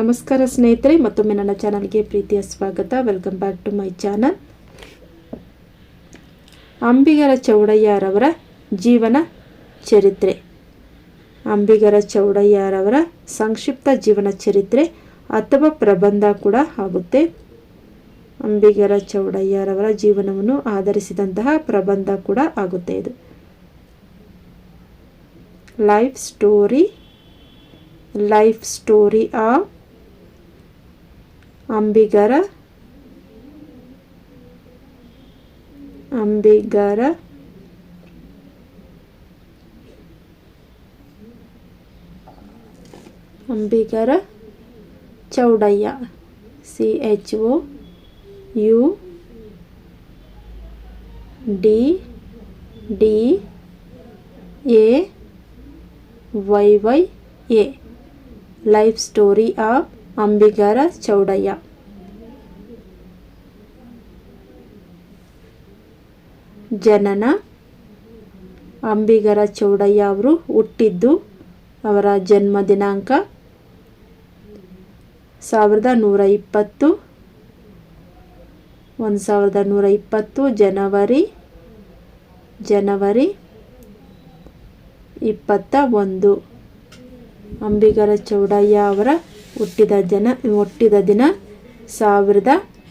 ನಮಸ್ಕಾರ ಸ್ನೇಹಿತರೆ, ಮತ್ತೊಮ್ಮೆ ನನ್ನ ಚಾನಲ್ಗೆ ಪ್ರೀತಿಯ ಸ್ವಾಗತ. Welcome back to my channel Ambigara ಚೌಡಯ್ಯರವರ ಜೀವನ ಚರಿತ್ರೆ. ಅಂಬಿಗರ ಚೌಡಯ್ಯರವರ ಸಂಕ್ಷಿಪ್ತ ಜೀವನ ಚರಿತ್ರೆ ಅಥವಾ ಪ್ರಬಂಧ ಕೂಡ ಆಗುತ್ತೆ. ಅಂಬಿಗರ ಚೌಡಯ್ಯರವರ ಜೀವನವನ್ನು ಆಧರಿಸಿದಂತಹ ಪ್ರಬಂಧ ಕೂಡ ಆಗುತ್ತೆ ಇದು. Life story life story of Ambigara Ambigara Ambigara Chowdaiah, C H O, U, D D, A, Y Y, A. Life story of Ambigara Chowdaiah. ಜನನ ಅಂಬಿಗರ ಚೌಡಯ್ಯ ಅವರು ಹುಟ್ಟಿದ್ದು ಅವರ ಜನ್ಮ ದಿನಾಂಕ ಸಾವಿರದ ನೂರ ಇಪ್ಪತ್ತು. ಒಂದು ಸಾವಿರದ ನೂರ ಇಪ್ಪತ್ತು ಜನವರಿ ಜನವರಿ ಇಪ್ಪತ್ತ ಒಂದು. ಅಂಬಿಗರ ಚೌಡಯ್ಯ ಅವರ ಹುಟ್ಟಿದ ಜನ, ಹುಟ್ಟಿದ ದಿನ ಸಾವಿರದ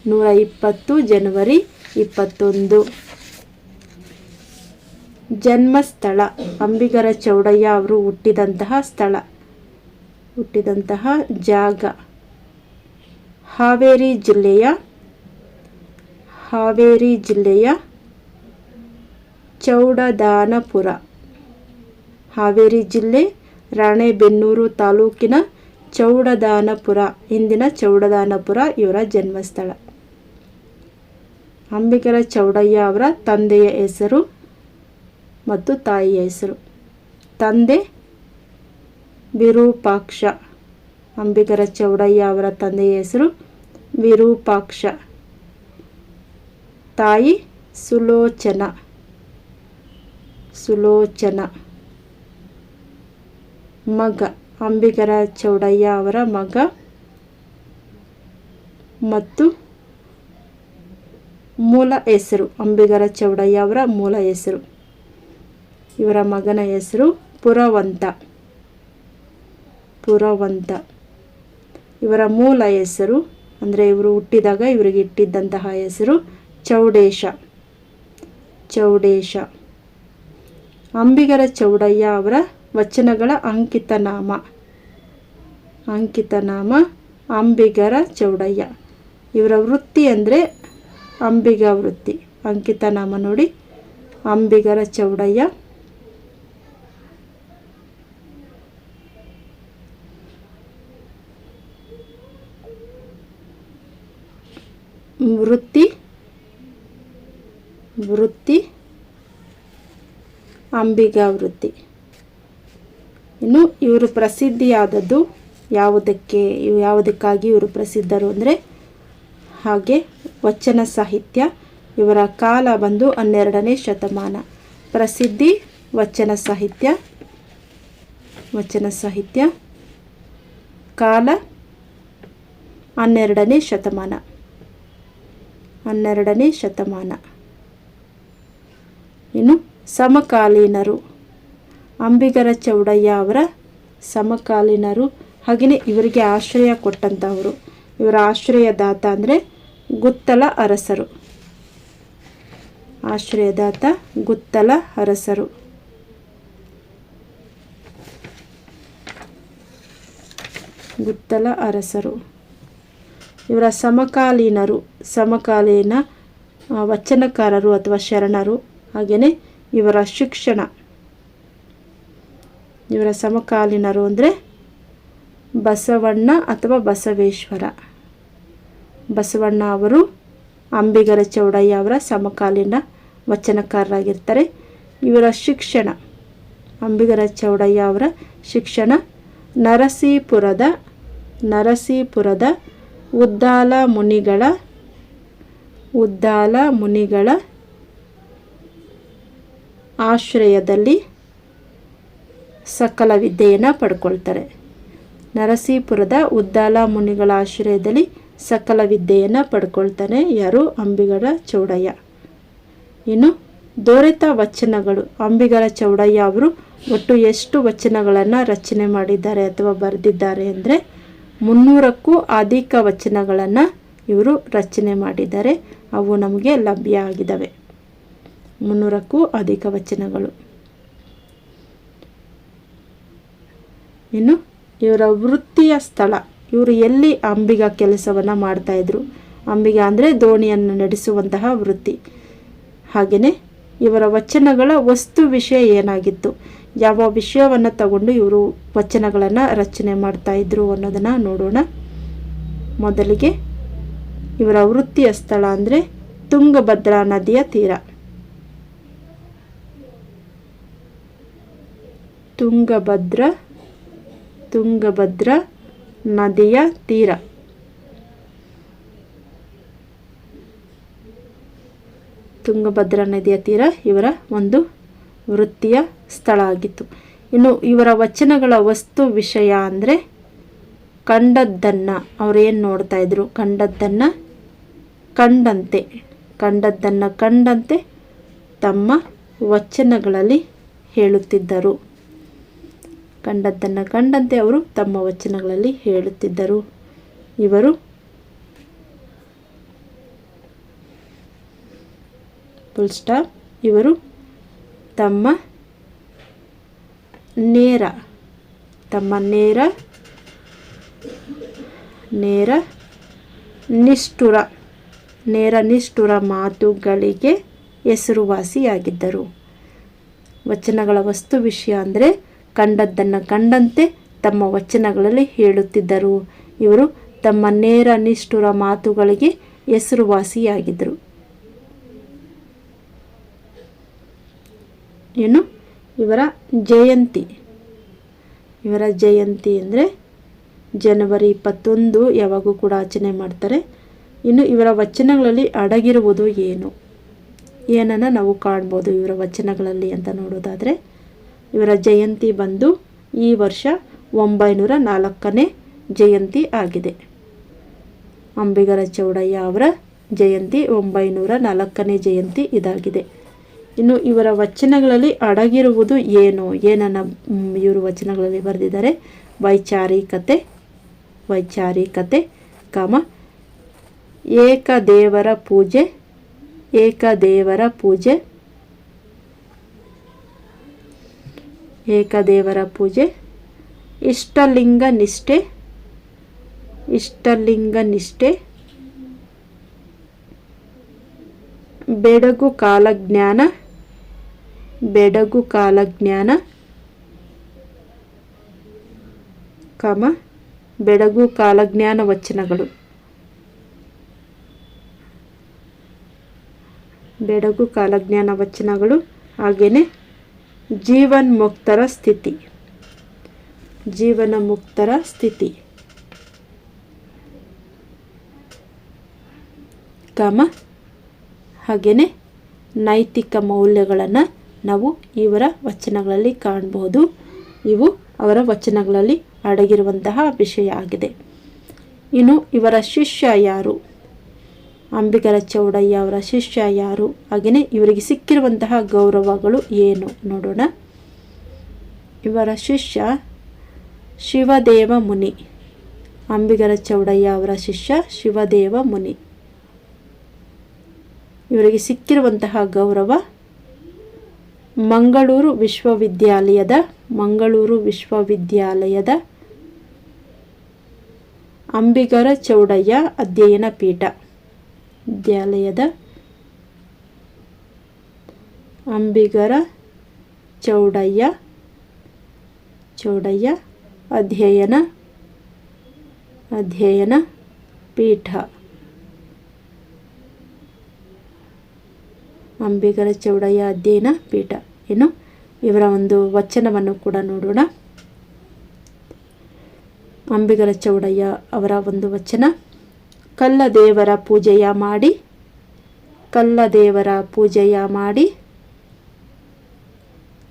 ನೂರ ಇಪ್ಪತ್ತು ಜನವರಿ ಇಪ್ಪತ್ತೊಂದು. ಜನ್ಮಸ್ಥಳ, ಅಂಬಿಗರ ಚೌಡಯ್ಯ ಅವರು ಹುಟ್ಟಿದಂತಹ ಸ್ಥಳ, ಹುಟ್ಟಿದಂತಹ ಜಾಗ. ಹಾವೇರಿ ಜಿಲ್ಲೆಯ ಹಾವೇರಿ ಜಿಲ್ಲೆಯ ಚೌಡದಾನಪುರ, ಹಾವೇರಿ ಜಿಲ್ಲೆ ರಾಣೆಬೆನ್ನೂರು ತಾಲೂಕಿನ ಚೌಡದಾನಪುರ. ಇಂದಿನ ಚೌಡದಾನಪುರ ಇವರ ಜನ್ಮಸ್ಥಳ. ಅಂಬಿಕರ ಚೌಡಯ್ಯ ಅವರ ತಂದೆಯ ಹೆಸರು ಮತ್ತು ತಾಯಿಯ ಹೆಸರು. ತಂದೆ ವಿರೂಪಾಕ್ಷ. ಅಂಬಿಕರ ಚೌಡಯ್ಯ ಅವರ ತಂದೆಯ ಹೆಸರು ವಿರೂಪಾಕ್ಷ. ತಾಯಿ ಸುಲೋಚನ. ಸುಲೋಚನ. ಮಗ. ಅಂಬಿಗರ ಚೌಡಯ್ಯ ಅವರ ಮಗ ಮತ್ತು ಮೂಲ ಹೆಸರು, ಅಂಬಿಗರ ಚೌಡಯ್ಯ ಅವರ ಮೂಲ ಹೆಸರು. ಇವರ ಮಗನ ಹೆಸರು ಪುರವಂತ. ಪುರವಂತ. ಇವರ ಮೂಲ ಹೆಸರು ಅಂದರೆ ಇವರು ಹುಟ್ಟಿದಾಗ ಇವರಿಗೆ ಇಟ್ಟಿದ್ದಂತಹ ಹೆಸರು ಚೌಡೇಶ. ಚೌಡೇಶ. ಅಂಬಿಗರ ಚೌಡಯ್ಯ ಅವರ ವಚನಗಳ ಅಂಕಿತ ನಾಮ. ಅಂಕಿತ ನಾಮ, ಅಂಬಿಗರ ಚೌಡಯ್ಯ. ಇವರ ವೃತ್ತಿ ಅಂದರೆ ಅಂಬಿಗ ವೃತ್ತಿ. ಅಂಕಿತ ನಾಮ ನೋಡಿ. ಅಂಬಿಗರ ಚೌಡಯ್ಯ. ವೃತ್ತಿ ವೃತ್ತಿ, ಅಂಬಿಗ ವೃತ್ತಿ. ಇನ್ನು ಇವರು ಪ್ರಸಿದ್ಧಿಯಾದದ್ದು ಯಾವುದಕ್ಕೆ, ಯಾವುದಕ್ಕಾಗಿ ಇವರು ಪ್ರಸಿದ್ಧರು ಅಂದರೆ ಹಾಗೆ ವಚನ ಸಾಹಿತ್ಯ, ಇವರ ಕಾಲ ಬಂದು ಹನ್ನೆರಡನೇ ಶತಮಾನ. ಪ್ರಸಿದ್ಧಿ, ವಚನ ಸಾಹಿತ್ಯ ವಚನ ಸಾಹಿತ್ಯ, ಕಾಲ ಹನ್ನೆರಡನೇ ಶತಮಾನ. ಹನ್ನೆರಡನೇ ಶತಮಾನ. ಇನ್ನು ಸಮಕಾಲೀನರು. ಅಂಬಿಗರ ಚೌಡಯ್ಯ ಅವರ ಸಮಕಾಲೀನರು. ಹಾಗೆಯೇ ಇವರಿಗೆ ಆಶ್ರಯ ಕೊಟ್ಟಂಥವರು ಇವರ ಆಶ್ರಯದಾತ ಅಂದರೆ ಗುತ್ತಲ ಅರಸರು. ಆಶ್ರಯದಾತ ಗುತ್ತಲ ಅರಸರು. ಗುತ್ತಲ ಅರಸರು. ಇವರ ಸಮಕಾಲೀನರು, ಸಮಕಾಲೀನ ವಚನಕಾರರು ಅಥವಾ ಶರಣರು. ಹಾಗೆಯೇ ಇವರ ಶಿಕ್ಷಣ. ಇವರ ಸಮಕಾಲೀನರು ಅಂದರೆ ಬಸವಣ್ಣ ಅಥವಾ ಬಸವೇಶ್ವರ. ಬಸವಣ್ಣ ಅವರು ಅಂಬಿಗರ ಚೌಡಯ್ಯ ಅವರ ಸಮಕಾಲೀನ ವಚನಕಾರರಾಗಿರ್ತಾರೆ. ಇವರ ಶಿಕ್ಷಣ, ಅಂಬಿಗರ ಚೌಡಯ್ಯ ಅವರ ಶಿಕ್ಷಣ ನರಸೀಪುರದ ನರಸೀಪುರದ ಉದ್ದಾಲ ಮುನಿಗಳ ಉದ್ದಾಲ ಮುನಿಗಳ ಆಶ್ರಯದಲ್ಲಿ ಸಕಲ ವಿದ್ಯೆಯನ್ನು ಪಡ್ಕೊಳ್ತಾರೆ. ನರಸೀಪುರದ ಉದ್ದಾಲ ಮುನಿಗಳ ಆಶ್ರಯದಲ್ಲಿ ಸಕಲ ವಿದ್ಯೆಯನ್ನು ಪಡ್ಕೊಳ್ತಾನೆ ಯಾರು? ಅಂಬಿಗರ ಚೌಡಯ್ಯ. ಇನ್ನು ದೊರೆತ ವಚನಗಳು. ಅಂಬಿಗರ ಚೌಡಯ್ಯ ಅವರು ಒಟ್ಟು ಎಷ್ಟು ವಚನಗಳನ್ನು ರಚನೆ ಮಾಡಿದ್ದಾರೆ ಅಥವಾ ಬರೆದಿದ್ದಾರೆ ಅಂದರೆ ಮುನ್ನೂರಕ್ಕೂ ಅಧಿಕ ವಚನಗಳನ್ನು ಇವರು ರಚನೆ ಮಾಡಿದ್ದಾರೆ. ಅವು ನಮಗೆ ಲಭ್ಯ ಆಗಿದ್ದಾವೆ. ಮುನ್ನೂರಕ್ಕೂ ಅಧಿಕ ವಚನಗಳು. ಇನ್ನು ಇವರ ವೃತ್ತಿಯ ಸ್ಥಳ. ಇವರು ಎಲ್ಲಿ ಅಂಬಿಗ ಕೆಲಸವನ್ನು ಮಾಡ್ತಾಯಿದ್ರು ಅಂಬಿಗ ಅಂದರೆ ದೋಣಿಯನ್ನು ನಡೆಸುವಂತಹ ವೃತ್ತಿ. ಹಾಗೆಯೇ ಇವರ ವಚನಗಳ ವಸ್ತು ವಿಷಯ ಏನಾಗಿತ್ತು? ಯಾವ ವಿಷಯವನ್ನು ತಗೊಂಡು ಇವರು ವಚನಗಳನ್ನು ರಚನೆ ಮಾಡ್ತಾಯಿದ್ರು ಅನ್ನೋದನ್ನು ನೋಡೋಣ. ಮೊದಲಿಗೆ ಇವರ ವೃತ್ತಿಯ ಸ್ಥಳ ಅಂದರೆ ತುಂಗಭದ್ರಾ ನದಿಯ ತೀರ. ತುಂಗಭದ್ರ ತುಂಗಭದ್ರಾ ನದಿಯ ತೀರ. ತುಂಗಭದ್ರಾ ನದಿಯ ತೀರ ಇವರ ಒಂದು ವೃತ್ತಿಯ ಸ್ಥಳ ಆಗಿತ್ತು. ಇನ್ನು ಇವರ ವಚನಗಳ ವಸ್ತು ವಿಷಯ ಅಂದರೆ ಕಂಡದ್ದನ್ನು ಅವರೇನು ನೋಡ್ತಾ ಇದ್ರು? ಕಂಡದ್ದನ್ನು ಕಂಡಂತೆ. ಕಂಡದ್ದನ್ನು ಕಂಡಂತೆ ತಮ್ಮ ವಚನಗಳಲ್ಲಿ ಹೇಳುತ್ತಿದ್ದರು. ಕಂಡದ್ದನ್ನು ಕಂಡಂತೆ ಅವರು ತಮ್ಮ ವಚನಗಳಲ್ಲಿ ಹೇಳುತ್ತಿದ್ದರು. ಇವರು ಫುಲ್ ಸ್ಟಾಪ್ ಇವರು ತಮ್ಮ ನೇರ ತಮ್ಮ ನೇರ ನೇರ ನಿಷ್ಠುರ ನೇರ ನಿಷ್ಠುರ ಮಾತುಗಳಿಗೆ ಹೆಸರುವಾಸಿಯಾಗಿದ್ದರು. ವಚನಗಳ ವಸ್ತು ವಿಷಯ ಅಂದರೆ ಕಂಡದ್ದನ್ನು ಕಂಡಂತೆ ತಮ್ಮ ವಚನಗಳಲ್ಲಿ ಹೇಳುತ್ತಿದ್ದರು. ಇವರು ತಮ್ಮ ನೇರ ನಿಷ್ಠುರ ಮಾತುಗಳಿಗೆ ಹೆಸರುವಾಸಿಯಾಗಿದ್ದರು. ಏನು? ಇವರ ಜಯಂತಿ. ಇವರ ಜಯಂತಿ ಅಂದರೆ ಜನವರಿ ಇಪ್ಪತ್ತೊಂದು ಯಾವಾಗೂ ಕೂಡ ಆಚರಣೆ ಮಾಡ್ತಾರೆ. ಇನ್ನು ಇವರ ವಚನಗಳಲ್ಲಿ ಅಡಗಿರುವುದು ಏನು? ಏನನ್ನು ನಾವು ಕಾಣ್ಬೋದು ಇವರ ವಚನಗಳಲ್ಲಿ ಅಂತ ನೋಡೋದಾದರೆ ಇವರ ಜಯಂತಿ ಬಂದು ಈ ವರ್ಷ ಒಂಬೈನೂರ ನಾಲ್ಕನೇ ಜಯಂತಿ ಆಗಿದೆ. ಅಂಬಿಗರ ಚೌಡಯ್ಯ ಅವರ ಜಯಂತಿ ಒಂಬೈನೂರ ನಾಲ್ಕನೇ ಜಯಂತಿ ಇದಾಗಿದೆ. ಇನ್ನು ಇವರ ವಚನಗಳಲ್ಲಿ ಅಡಗಿರುವುದು ಏನು? ಏನನ್ನ ಇವರು ವಚನಗಳಲ್ಲಿ ಬರೆದಿದ್ದಾರೆ? ವೈಚಾರಿಕತೆ ವೈಚಾರಿಕತೆ, ಕಾಮ, ಏಕದೇವರ ಪೂಜೆ ಏಕದೇವರ ಪೂಜೆ ಏಕದೇವರ ಪೂಜೆ, ಇಷ್ಟಲಿಂಗ ನಿಷ್ಠೆ ಇಷ್ಟಲಿಂಗ ನಿಷ್ಠೆ, ಬೆಡಗು ಕಾಲಜ್ಞಾನ ಬೆಡಗು ಕಾಲಜ್ಞಾನ ಕಮ, ಬೆಡಗು ಕಾಲಜ್ಞಾನ ವಚನಗಳು. ಬೆಡಗು ಕಾಲಜ್ಞಾನ ವಚನಗಳು ಹಾಗೆಯೇ ಜೀವನ್ ಮುಕ್ತರ ಸ್ಥಿತಿ. ಜೀವನ ಮುಕ್ತರ ಸ್ಥಿತಿ. ಕಮ ಹಾಗೆಯೇ ನೈತಿಕ ಮೌಲ್ಯಗಳನ್ನು ನಾವು ಇವರ ವಚನಗಳಲ್ಲಿ ಕಾಣಬಹುದು ಇವು ಅವರ ವಚನಗಳಲ್ಲಿ ಅಡಗಿರುವಂತಹ ವಿಷಯ ಆಗಿದೆ. ಇನ್ನು ಇವರ ಶಿಷ್ಯ ಯಾರು? ಅಂಬಿಗರ ಚೌಡಯ್ಯ ಅವರ ಶಿಷ್ಯ ಯಾರು? ಹಾಗೆಯೇ ಇವರಿಗೆ ಸಿಕ್ಕಿರುವಂತಹ ಗೌರವಗಳು ಏನು? ನೋಡೋಣ. ಇವರ ಶಿಷ್ಯ ಶಿವದೇವ ಮುನಿ. ಅಂಬಿಗರ ಚೌಡಯ್ಯ ಅವರ ಶಿಷ್ಯ ಶಿವದೇವ ಮುನಿ. ಇವರಿಗೆ ಸಿಕ್ಕಿರುವಂತಹ ಗೌರವ ಮಂಗಳೂರು ವಿಶ್ವವಿದ್ಯಾಲಯದ ಮಂಗಳೂರು ವಿಶ್ವವಿದ್ಯಾಲಯದ ಅಂಬಿಗರ ಚೌಡಯ್ಯ ಅಧ್ಯಯನ ಪೀಠ. ವಿದ್ಯಾಲಯದ ಅಂಬಿಗರ ಚೌಡಯ್ಯ ಚೌಡಯ್ಯ ಅಧ್ಯಯನ ಅಧ್ಯಯನ ಪೀಠ ಅಂಬಿಗರ ಚೌಡಯ್ಯ ಅಧ್ಯಯನ ಪೀಠ ಏನು? ಇವರ ಒಂದು ವಚನವನ್ನು ಕೂಡ ನೋಡೋಣ. ಅಂಬಿಗರ ಚೌಡಯ್ಯ ಅವರ ಒಂದು ವಚನ. ಕಲ್ಲ ದೇವರ ಪೂಜೆಯ ಮಾಡಿ ಕಲ್ಲ ದೇವರ ಪೂಜೆಯ ಮಾಡಿ,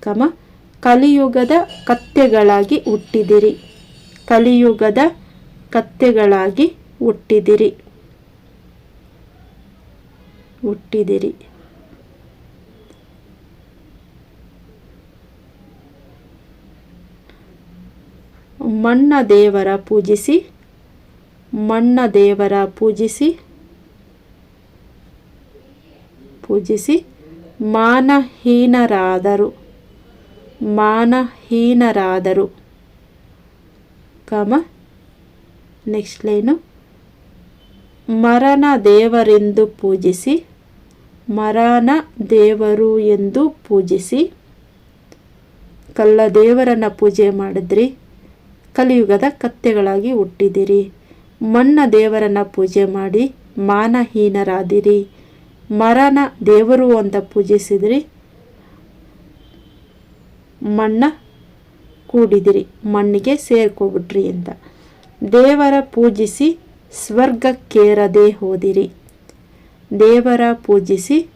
ಕಮ, ಕಲಿಯುಗದ ಕತ್ತೆಗಳಾಗಿ ಹುಟ್ಟಿದಿರಿ. ಕಲಿಯುಗದ ಕತ್ತೆಗಳಾಗಿ ಹುಟ್ಟಿದಿರಿ. ಹುಟ್ಟಿದಿರಿ. ಮಣ್ಣ ದೇವರ ಪೂಜಿಸಿ ಮಣ್ಣ ದೇವರ ಪೂಜಿಸಿ ಪೂಜಿಸಿ ಮಾನಹೀನರಾದರು ಮಾನಹೀನರಾದರು. ಕಾಮ, ನೆಕ್ಸ್ಟ್ ಲೈನು. ಮರಣ ದೇವರೆಂದು ಪೂಜಿಸಿ ಮರಣ ದೇವರು ಎಂದು ಪೂಜಿಸಿ. ಕಲ್ಲ ದೇವರನ್ನು ಪೂಜೆ ಮಾಡಿದ್ರಿ, ಕಲಿಯುಗದ ಕತ್ತೆಗಳಾಗಿ ಹುಟ್ಟಿದಿರಿ. ಮಣ್ಣ ದೇವರನ್ನು ಪೂಜೆ ಮಾಡಿ ಮಾನಹೀನರಾದಿರಿ. ಮರನ ದೇವರು ಅಂತ ಪೂಜಿಸಿದ್ರಿ. ಮಣ್ಣ ಕೂಡಿದಿರಿ. ಮಣ್ಣಿಗೆ ಸೇರ್ಕೊಬಿಟ್ರಿ ಅಂತ. ದೇವರ ಪೂಜಿಸಿ ಸ್ವರ್ಗಕ್ಕೇರದೆ ಹೋದಿರಿ. ದೇವರ ಪೂಜಿಸಿ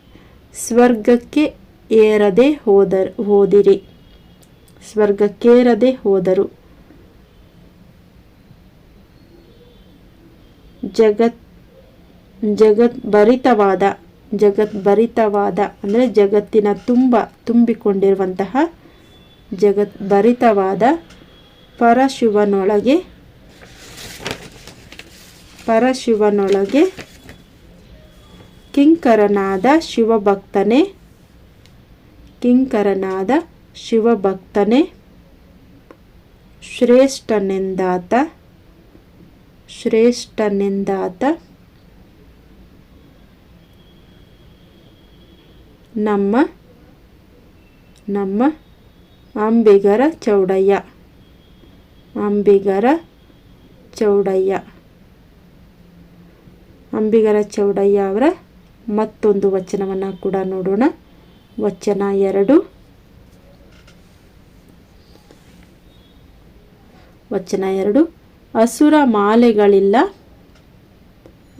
ಸ್ವರ್ಗಕ್ಕೆ ಏರದೆ ಹೋದ, ಹೋದಿರಿ. ಸ್ವರ್ಗಕ್ಕೇರದೆ ಹೋದರು. ಜಗತ್ ಜಗತ್ ಭರಿತವಾದ ಜಗತ್ ಭರಿತವಾದ ಅಂದರೆ ಜಗತ್ತಿನ ತುಂಬ ತುಂಬಿಕೊಂಡಿರುವಂತಹ ಜಗತ್ ಭರಿತವಾದ ಪರಶಿವನೊಳಗೆ ಪರಶಿವನೊಳಗೆ ಕಿಂಕರನಾದ ಶಿವಭಕ್ತನೇ ಕಿಂಕರನಾದ ಶಿವಭಕ್ತನೇ, ಶ್ರೇಷ್ಠನೆಂದಾತ ಶ್ರೇಷ್ಠನೆಂದಾತ ನಮ್ಮ ನಮ್ಮ ಅಂಬಿಗರ ಚೌಡಯ್ಯ. ಅಂಬಿಗರ ಚೌಡಯ್ಯ. ಅಂಬಿಗರ ಚೌಡಯ್ಯ ಅವರ ಮತ್ತೊಂದು ವಚನವನ್ನು ಕೂಡ ನೋಡೋಣ. ವಚನ ಎರಡು. ವಚನ ಎರಡು. ಅಸುರ ಮಾಲೆಗಳಿಲ್ಲ.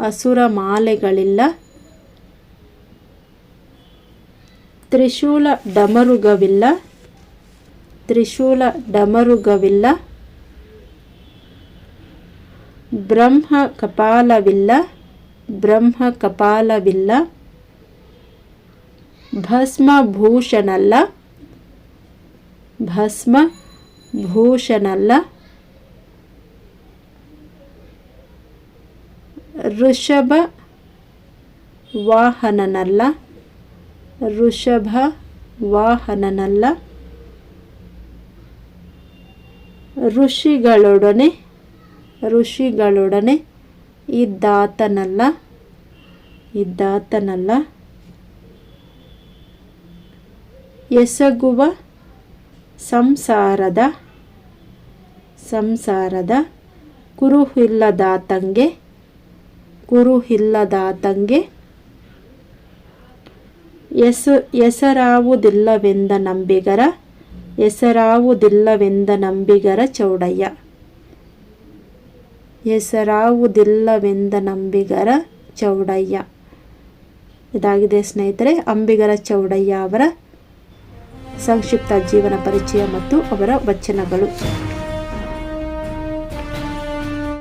ಹಸುರ ಮಾಲೆಗಳಿಲ್ಲ. ತ್ರಿಶೂಲ ಡಮರುಗವಿಲ್ಲ. ತ್ರಿಶೂಲ ಡಮರುಗವಿಲ್ಲ. ಬ್ರಹ್ಮ ಕಪಾಲವಿಲ್ಲ. ಬ್ರಹ್ಮ ಕಪಾಲವಿಲ್ಲ. ಭಸ್ಮ ಭೂಷಣಲ್ಲ. ಭಸ್ಮ ಭೂಷಣಲ್ಲ. ಋಷಭ ವಾಹನನಲ್ಲ. ಋಷಭ ವಾಹನನಲ್ಲ. ಋಷಿಗಳೊಡನೆ ಋಷಿಗಳೊಡನೆ ಇದ್ದಾತನಲ್ಲ. ಇದ್ದಾತನಲ್ಲ. ಎಸಗುವ ಸಂಸಾರದ ಸಂಸಾರದ ಕುರುಹಿಲ್ಲದಾತಂಗೆ ಕುರುಹಿಲ್ಲದಾತಂಗೆ ಎಸ ಹೆಸರಾವುದಿಲ್ಲವೆಂದ ನಂಬಿಗರ ಹೆಸರಾವುದಿಲ್ಲವೆಂದ ನಂಬಿಗರ ಚೌಡಯ್ಯ. ಹೆಸರಾವುದಿಲ್ಲವೆಂದ ನಂಬಿಗರ ಚೌಡಯ್ಯ. ಇದಾಗಿದೆ ಸ್ನೇಹಿತರೆ, ಅಂಬಿಗರ ಚೌಡಯ್ಯ ಅವರ ಸಂಕ್ಷಿಪ್ತ ಜೀವನ ಪರಿಚಯ ಮತ್ತು ಅವರ ವಚನಗಳು.